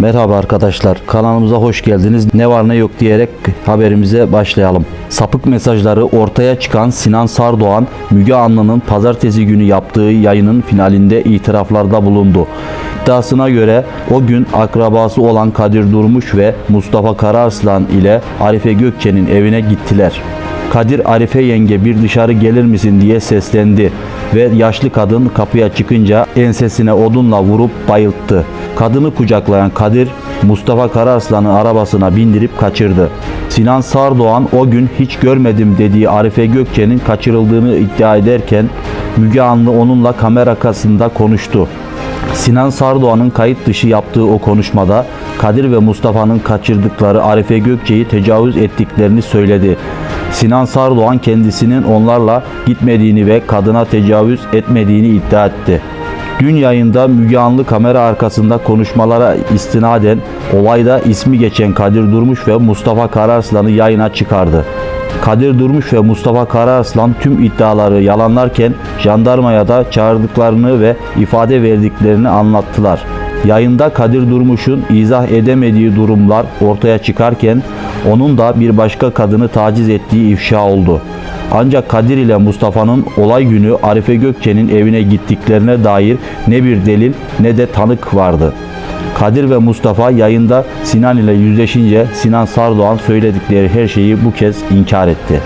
Merhaba arkadaşlar. Kanalımıza hoş geldiniz. Ne var ne yok diyerek haberimize başlayalım. Sapık mesajları ortaya çıkan Sinan Sardoğan, Müge Anlı'nın pazartesi günü yaptığı yayının finalinde itiraflarda bulundu. İddiasına göre o gün akrabası olan Kadir Durmuş ve Mustafa Kararslan ile Arife Gökçe'nin evine gittiler. Kadir Arife yenge bir dışarı gelir misin diye seslendi ve yaşlı kadın kapıya çıkınca ensesine odunla vurup bayılttı. Kadını kucaklayan Kadir Mustafa Kararslan'ı arabasına bindirip kaçırdı. Sinan Sardoğan o gün hiç görmedim dediği Arife Gökçe'nin kaçırıldığını iddia ederken Müge Anlı onunla kamera arkasında konuştu. Sinan Sardoğan'ın kayıt dışı yaptığı o konuşmada Kadir ve Mustafa'nın kaçırdıkları Arife Gökçe'yi tecavüz ettiklerini söyledi. Sinan Sardoğan kendisinin onlarla gitmediğini ve kadına tecavüz etmediğini iddia etti. Dün yayında Müge Anlı kamera arkasında konuşmalara istinaden olayda ismi geçen Kadir Durmuş ve Mustafa Kararslan'ı yayına çıkardı. Kadir Durmuş ve Mustafa Kararslan tüm iddiaları yalanlarken jandarmaya da çağırdıklarını ve ifade verdiklerini anlattılar. Yayında Kadir Durmuş'un izah edemediği durumlar ortaya çıkarken onun da bir başka kadını taciz ettiği ifşa oldu. Ancak Kadir ile Mustafa'nın olay günü Arife Gökçe'nin evine gittiklerine dair ne bir delil ne de tanık vardı. Kadir ve Mustafa yayında Sinan ile yüzleşince Sinan Sardoğan söyledikleri her şeyi bu kez inkar etti.